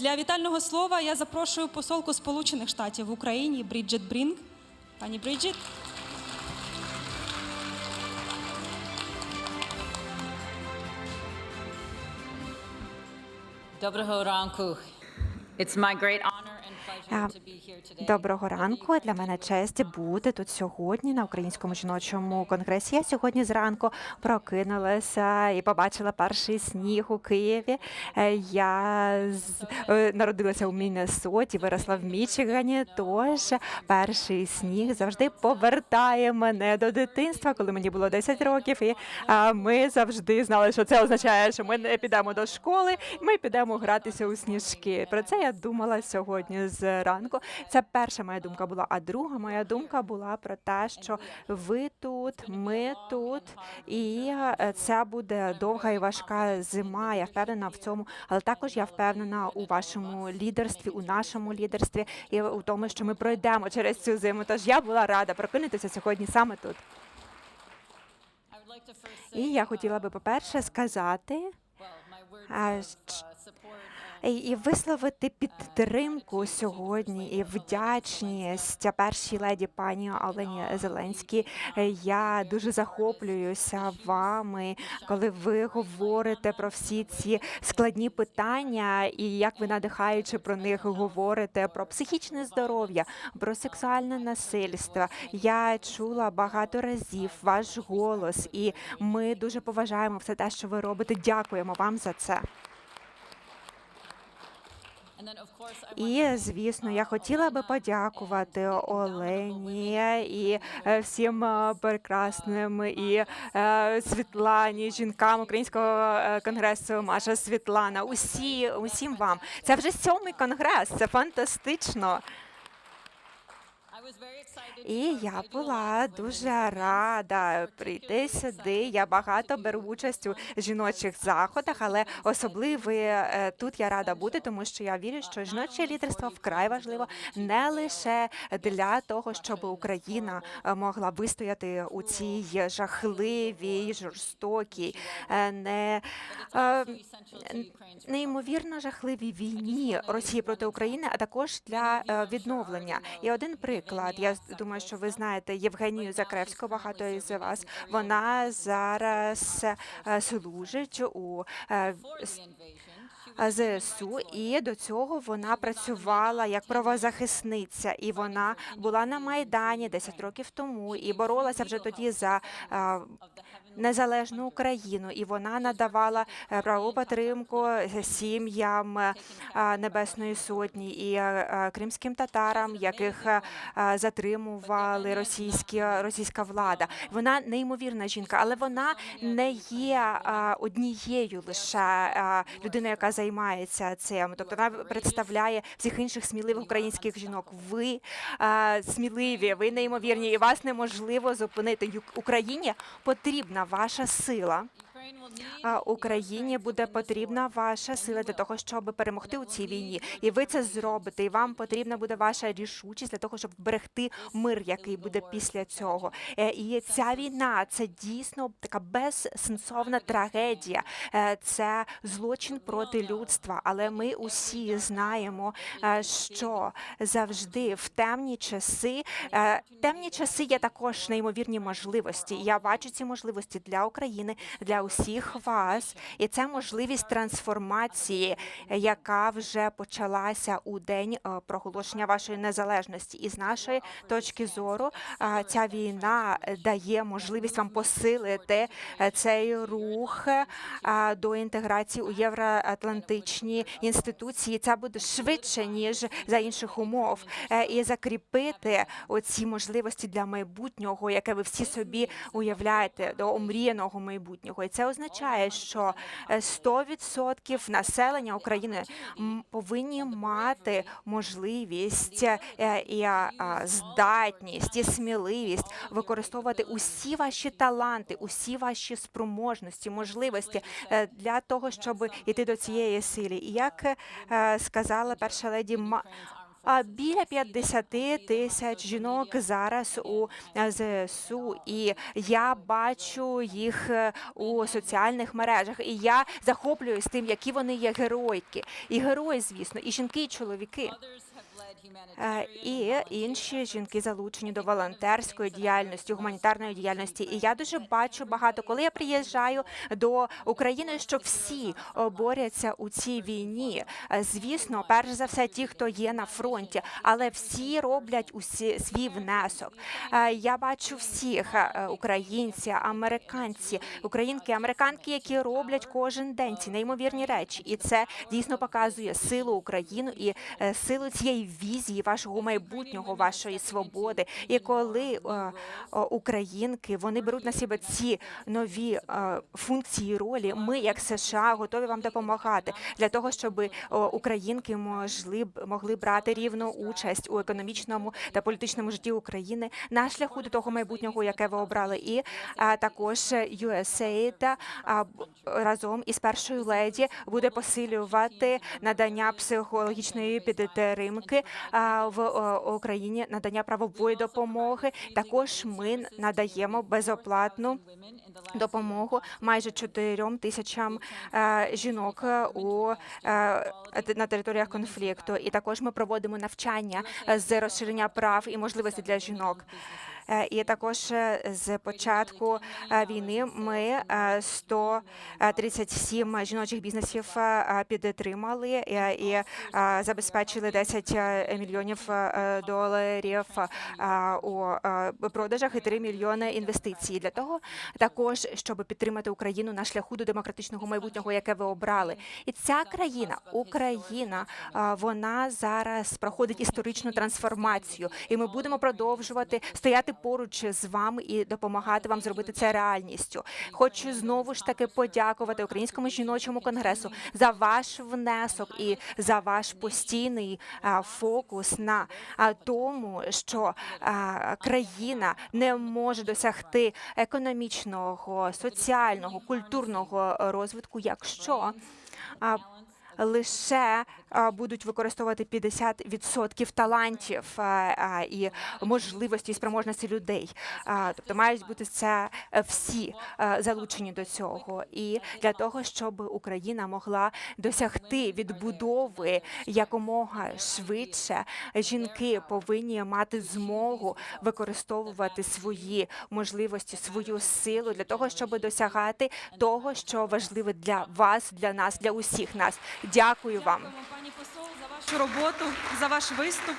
для вітального слова я запрошую посолку Сполучених Штатів в Україні Бріджит Брінг. Пані Бріджит. Доброго ранку. It's my great honor today. Доброго ранку. Для мене честь бути тут сьогодні на українському жіночому конгресі. Я сьогодні зранку прокинулася і побачила перший сніг у Києві. Е, Я е, народилася у Міннесоті, виросла в Мічигані. Тож перший сніг завжди повертає мене до дитинства, коли мені було 10 років. І ми завжди знали, що це означає, що ми не підемо до школи, ми підемо гратися у сніжки. Про це я думала сьогодні зранку. Це перша моя думка була. А друга моя думка була про те, що ви тут, ми тут, і е, це буде довга і важка зима. Я впевнена в цьому, але також я впевнена у вашому лідерстві, у нашому лідерстві і у тому, що ми пройдемо через цю зиму. Тож я була рада прокинутися сьогодні саме тут. І я хотіла би, по-перше, сказати. І висловити підтримку сьогодні і вдячність першій леді пані Олені Зеленській. Е, Я дуже захоплююся вами, коли ви говорите про всі ці складні питання, і як ви надихаючи про них говорите про психічне здоров'я, про сексуальне насильство. Я чула багато разів ваш голос, і ми дуже поважаємо все те, що ви робите. Дякуємо вам за це. І звісно, я хотіла би подякувати Олені і е, всім е, прекрасним і е, Світлані, жінкам Українського конгресу Маша Світлана. Усі, усім вам. Це вже сьомий конгрес. Це фантастично. І я була дуже рада прийти сюди. Я багато беру участь у жіночих заходах, але особливо е, тут я рада бути, тому що я вірю, що жіноче лідерство вкрай важливо не лише для того, щоб Україна е, могла вистояти у цій жахливій, жорстокій, е, не неймовірно жахливій війні Росії проти України, а також для відновлення. І один приклад. Я думаю, що ви знаєте Євгенію Закревську, багато із вас. Вона зараз е, служить у е, was ЗСУ, і до цього вона працювала як правозахисниця, і вона була на майдані 10 років тому і боролася вже тоді за незалежну Україну, і вона надавала е, правову підтримку сім'ям е, Небесної Сотні і е, кримським татарам, яких затримували російські російська влада. Вона неймовірна жінка, але вона не є однією лише людиною, яка займається цим. Тобто вона представляє всіх інших сміливих українських жінок. Ви сміливі, ви неймовірні, і вас неможливо зупинити. Україні потрібна ваша сила. Україні буде потрібна ваша сила для того, щоб перемогти у цій війні, і ви це зробите. І вам потрібна буде ваша рішучість для того, щоб вберегти мир, який буде після цього. Е, І ця війна це дійсно така безсенсовна трагедія. Е, Це злочин проти людства. Але ми усі знаємо, е, що завжди в темні часи темні часи є також неймовірні можливості. Я бачу ці можливості для України, для усіх вас, і це можливість трансформації, яка вже почалася у день е, проголошення вашої незалежності. І з нашої точки зору, е, ця війна дає можливість вам посилити е, цей рух до інтеграції у євроатлантичні інституції. Це буде швидше ніж за інших умов, і закріпити оці можливості для майбутнього, яке ви всі собі уявляєте, до омріяного майбутнього. І це означає, що е, 100% населення України повинні мати можливість е, і здатність і сміливість використовувати усі ваші таланти, усі ваші спроможності, можливості е, для того, щоб йти до цієї сили. І як е, сказала перша леді біля 50 тисяч жінок зараз у е, ЗСУ, і я бачу їх е, у соціальних мережах. І я захоплююсь тим, які вони є геройки. І герої, звісно, і жінки, і чоловіки. Е, І інші жінки залучені до волонтерської діяльності, гуманітарної діяльності. І я дуже бачу багато, коли я приїжджаю до України, що всі е, борються у цій війні. Е, Звісно, перш за все, ті, хто є на фронті, але всі роблять усі свій внесок. Я бачу всіх українці, американці, українки, американки, які роблять кожен день ці неймовірні речі, і це дійсно показує силу України і силу цієї візії вашого майбутнього, вашої свободи. І коли е, українки вони беруть на себе ці нові е, функції ролі, ми, як США, готові вам допомагати для того, щоб українки могли могли брати рівну участь у економічному та політичному житті України на шляху до того майбутнього, яке ви обрали, і також USAID разом із першою леді буде посилювати надання психологічної підтримки в Україні, надання правової допомоги. Також ми надаємо безоплатну допомогу майже чотирьом тисячам е, жінок е, у е, на територіях конфлікту. І також ми проводимо навчання е, з розширення прав і можливостей для жінок. Е, І також е, з початку е, війни ми е, 137 жіночих бізнесів підтримали і забезпечили 10 е, мільйонів доларів у продажах і 3 мільйони інвестицій. Для того, також щоб підтримати Україну на шляху до демократичного майбутнього, яке ви обрали. І ця країна, Україна, вона зараз проходить історичну трансформацію, і ми будемо продовжувати стояти поруч з вами і допомагати вам зробити це реальністю. Хочу знову ж таки подякувати Українському жіночому конгресу за ваш внесок і за ваш постійний фокус на тому, що країна не може досягти економічного, соціального, культурного розвитку, якщо лише будуть використовувати 50% талантів і можливості і спроможності людей. Тобто мають бути це е, всі е, залучені до цього. І для того, щоб Україна могла досягти відбудови якомога швидше, жінки повинні мати змогу використовувати свої можливості, свою силу для того, щоб досягати того, що важливе для вас, для нас, для усіх нас. Дякую вам. Пані посол, за вашу роботу, за ваш виступ.